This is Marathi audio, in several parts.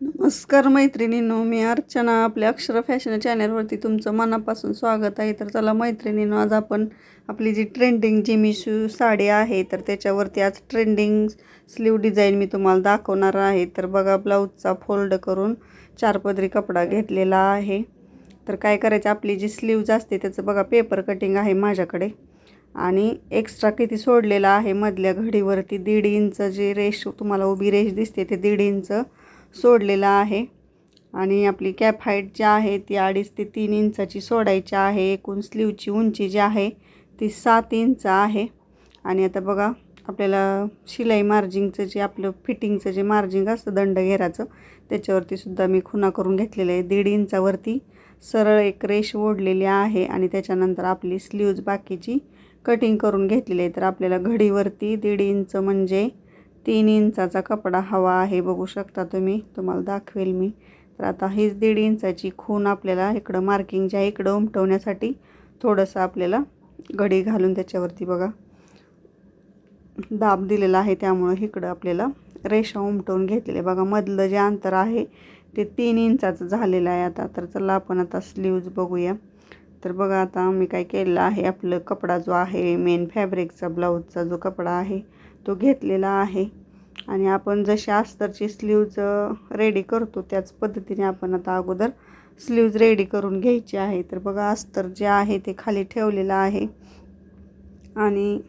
नमस्कार मैत्रिणींनो मी अर्चना. आपल्या अक्षर फॅशन चॅनलवरती तुमचं मनापासून स्वागत आहे. तर चला मैत्रिणींनो आज आपण आपली जी ट्रेंडिंग जी मिशू साडी आहे तर त्याच्यावरती आज ट्रेंडिंग स्लीव डिझाईन मी तुम्हाला दाखवणार आहे. तर बघा ब्लाऊजचा फोल्ड करून चार पदरी कपडा घेतलेला आहे. तर काय करायचं आपली जी स्लीव्ज असते त्याचं बघा पेपर कटिंग आहे माझ्याकडे. आणि एक्स्ट्रा किती सोडलेलं आहे मधल्या घडीवरती दीड इंच जे रेश तुम्हाला उभी रेश दिसते ते दीड इंच सोडलेला आहे. आणि आपली कॅप हाईट जी आहे ती अडीच ते तीन इंचाची सोडायची आहे. एकूण स्लीवची उंची जी आहे ती सात इंच आहे. आणि आता बघा आपल्याला शिलाई मार्जिंगचं जे आपलं फिटिंगचं जे मार्जिंग असतं दंड घेराचं मी खुणा करून घेतलेलं आहे. दीड इंचावरती सरळ एक रेष ओढलेली आहे आणि त्याच्यानंतर आपली स्लीव्ज बाकीची कटिंग करून घेतलेली आहे. तर आपल्याला घडीवरती दीड इंच म्हणजे तीन इंचाचा कपडा हवा आहे बघू शकता तुम्ही. तुम्हाला दाखवेल मी. तर आता हीच दीड इंचाची खून आपल्याला इकडं मार्किंग जे आहे इकडं उमटवण्यासाठी थोडंसं आपल्याला घडी घालून त्याच्यावरती बघा. दाब दिलेला आहे त्यामुळं इकडं आपल्याला रेषा उमटवून घेतलेले आहे बघा मधलं जे अंतर आहे ते तीन इंचाचं झालेलं आहे आता. तर चला आपण आता स्लीव्ज बघूया. तर बघा आता मी काय केलेलं आहे आपलं कपडा जो आहे मेन फॅब्रिकचा ब्लाऊजचा जो कपडा आहे तो घेतलेला आहे. आणि आपण जशी अस्तरची स्लीव्ज रेडी करतो त्याच पद्धतीने आपण आता अगोदर स्लीव्ज रेडी करून घ्यायची आहे. तर बघा अस्तर जे आहे ते खाली ठेवलेलं आहे. आणि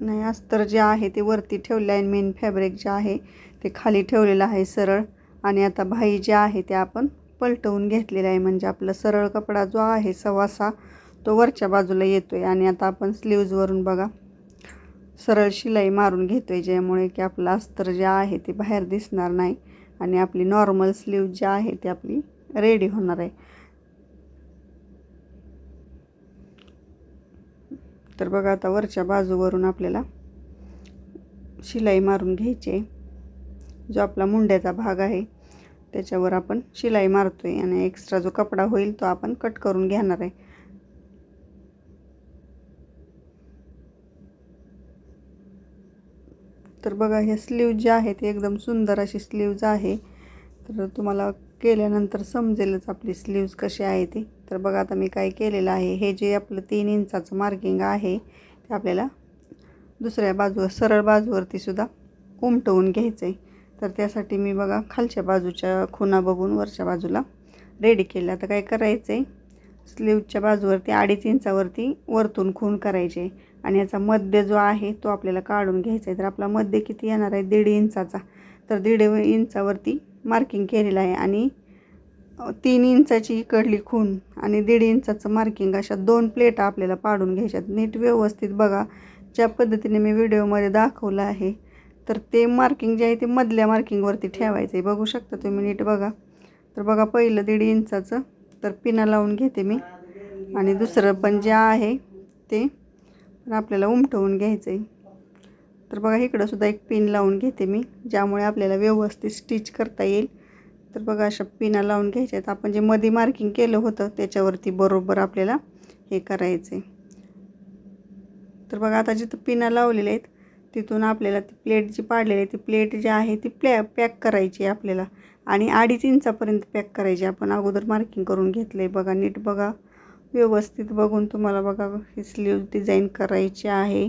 नाही अस्तर जे आहे ते वरती ठेवलं आहे. मेन फॅब्रिक जे आहे ते खाली ठेवलेलं आहे सरळ. आणि आता भाई जे आहे ते आपण पलटवून घेतलेलं आहे. म्हणजे आपला सरळ कपडा जो आहे सवासा तो वरच्या बाजूला येतो आहे आणि आता आपण स्लीव्जवरून बघा. सरळ शिलाई मारून घेतो आहे ज्यामुळे की आपलं अस्तर जे आहे ते बाहेर दिसणार नाही आणि आपली नॉर्मल स्लीव जी आहे ती आपली रेडी होणार आहे. तर बघा आता वरच्या बाजूवरून आपल्याला शिलाई मारून घ्यायची आहे. जो आपला मुंड्याचा भाग आहे त्याच्यावर आपण शिलाई मारतो आहे आणि एक्स्ट्रा जो कपडा होईल तो आपण कट करून घेणार आहे. तर बघा हे स्लीव जे आहे ते एकदम सुंदर अशी स्लीव्ज आहे. तर तुम्हाला केल्यानंतर समजेलच आपली स्लीव्ज कशी आहे ती. तर बघा आता मी काय केलेलं आहे. हे जे आपलं तीन इंचाचं मार्किंग आहे ते आपल्याला दुसऱ्या बाजूवर सरळ बाजूवरती सुद्धा उमटवून घ्यायचं आहे तर त्यासाठी मी बघा खालच्या बाजूच्या खुणा बघून वरच्या बाजूला रेडी केलं. आता काय करायचं आहे स्लीवच्या बाजूवरती अडीच इंचावरती वरतून खून करायचे. आणि याचा मध्य जो आहे तो आपल्याला काढून घ्यायचा आहे. तर आपला मध्य किती येणार आहे? दीड इंचाचा. तर दीड इंचावरती मार्किंग केलेलं आहे आणि तीन इंचाची इकडली खून आणि दीड इंचाचं मार्किंग अशा दोन प्लेटा आपल्याला पाडून घ्यायच्यात नीट व्यवस्थित बघा. ज्या पद्धतीने मी व्हिडिओमध्ये दाखवलं आहे तर ते मार्किंग जे आहे ते मधल्या मार्किंगवरती ठेवायचं आहे. बघू शकता तुम्ही नीट बघा. तर बघा पहिलं दीड इंचाचं तर पिना लावून घेते मी. आणि दुसरं पण जे आहे ते पण आपल्याला उमटवून घ्यायचं आहे तर बघा इकडंसुद्धा एक पिन लावून घेते मी ज्यामुळे आपल्याला व्यवस्थित स्टिच करता येईल. तर बघा अशा पिना लावून घ्यायच्या आहेत. आपण जे मध्ये मार्किंग केलं होतं त्याच्यावरती बरोबर आपल्याला हे करायचं आहे तर बघा आता जिथं पिना लावलेल्या आहेत तिथून आपल्याला ती प्लेट जी पाडलेली आहे ती प्लेट जी आहे ती प्लॅ पॅक करायची आहे आपल्याला. आणि अडीच इंचापर्यंत पॅक करायची आपण अगोदर मार्किंग करून घेतलं आहे बघा नीट बघा. व्यवस्थित बघून तुम्हाला बघा ही स्लीव डिझाईन करायची आहे.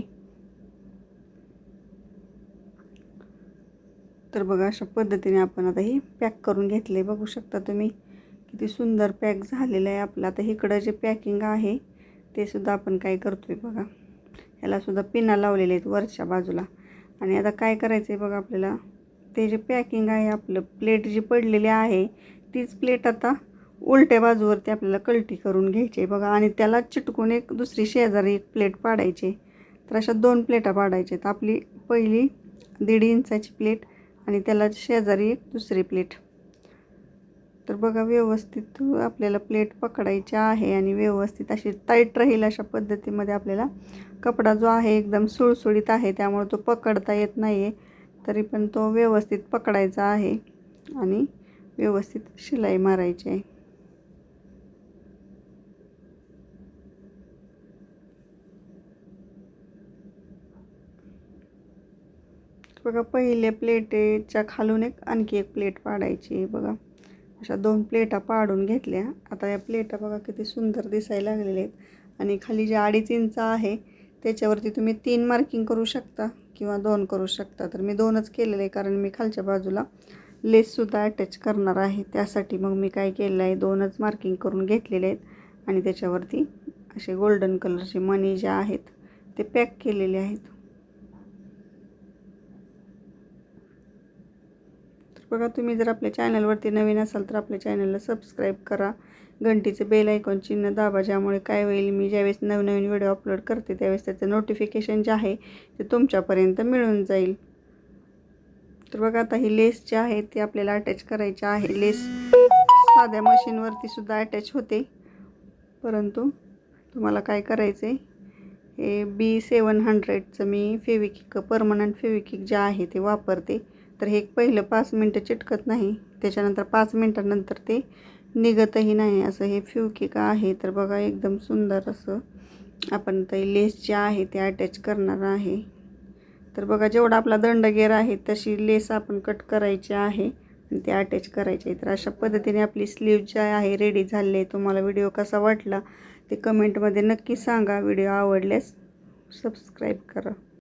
तर बघा अशा पद्धतीने आपण आता ही पॅक करून घेतले. बघू शकता तुम्ही किती सुंदर पॅक झालेलं आहे आपलं. आता इकडं जे पॅकिंग आहे ते सुद्धा आपण काय करतो आहे बघा ह्यालासुद्धा पिना लावलेले आहेत वरच्या बाजूला. आणि आता काय करायचं आहे बघा आपल्याला? ते जे पॅकिंग आहे आपलं प्लेट जी पडलेली आहे तीच प्लेट आता उलट्या बाजूवरती आपल्याला कलटी करून घ्यायची आहे बघा. आणि त्याला चिटकून एक दुसरी शेजारी एक प्लेट पाडायची. तर अशा दोन प्लेटा पाडायच्या आहेत आपली पहिली दीड इंचाची प्लेट आणि त्याला शेजारी एक दुसरी प्लेट. तर बघा व्यवस्थित आपल्याला प्लेट पकडायची आहे आणि व्यवस्थित अशी टाईट राहील अशा पद्धतीमध्ये आपल्याला कपडा जो आहे एकदम सुळसुळीत आहे त्यामुळे तो पकडता येत नाही आहे तरी पण तो व्यवस्थित पकडायचा आहे आणि व्यवस्थित शिलाई मारायची आहे. बघा पहिल्या प्लेटेच्या खालून एक आणखी एक प्लेट पाडायची बघा. अशा दोन प्लेटा पाडून घेतल्या. आता या प्लेटा बघा किती सुंदर दिसायला लागलेल्या आहेत. आणि खाली जे अडीच इंच आहे त्याच्यावरती तुम्ही तीन मार्किंग करू शकता किंवा दोन करू शकता. तर मी दोनच केलेले आहे कारण मी खालच्या बाजूला लेससुद्धा अटॅच करणार आहे. त्यासाठी मग मी काय केलं आहे दोनच मार्किंग करून घेतलेले आहेत. आणि त्याच्यावरती असे गोल्डन कलरचे मणी जे आहेत ते पॅक केलेले आहेत तर बघा तुम्ही जर आपल्या चॅनलवरती नवीन असाल तर आपल्या चॅनलला सबस्क्राईब करा. घंटीचं बेल ऐकून चिन्ह दाबा ज्यामुळे काय होईल मी ज्यावेळेस नवनवीन व्हिडिओ अपलोड करते त्यावेळेस त्याचं नोटिफिकेशन जे आहे ते तुमच्यापर्यंत मिळून जाईल. तर बघा आता ही लेस जे आहे ती आपल्याला अटॅच करायची आहे. लेस साध्या मशीनवरती सुद्धा अटॅच होते. परंतु तुम्हाला काय करायचं आहे हे बी सेवन हंड्रेडचं मी फेविकिक परमनंट फेविकिक जे आहे ते वापरते. तर हे पहिलं पाच मिनटं चिटकत नाही. त्याच्यानंतर पाच मिनटानंतर ते निघतही नाही. असं हे फ्युकिका आहे. तर बघा एकदम सुंदर असं आपण ते लेस जे आहे ते अटॅच करणार आहे. तर बघा जेवढा आपला दंडगेर आहे तशी लेस आपण कट करायची आहे आणि ते अटॅच करायचे आहे. तर अशा पद्धतीने आपली स्लीव जे आहे रेडी झाली आहे. तुम्हाला व्हिडिओ कसा वाटला ते कमेंटमध्ये नक्की सांगा. व्हिडिओ आवडल्यास सबस्क्राईब करा.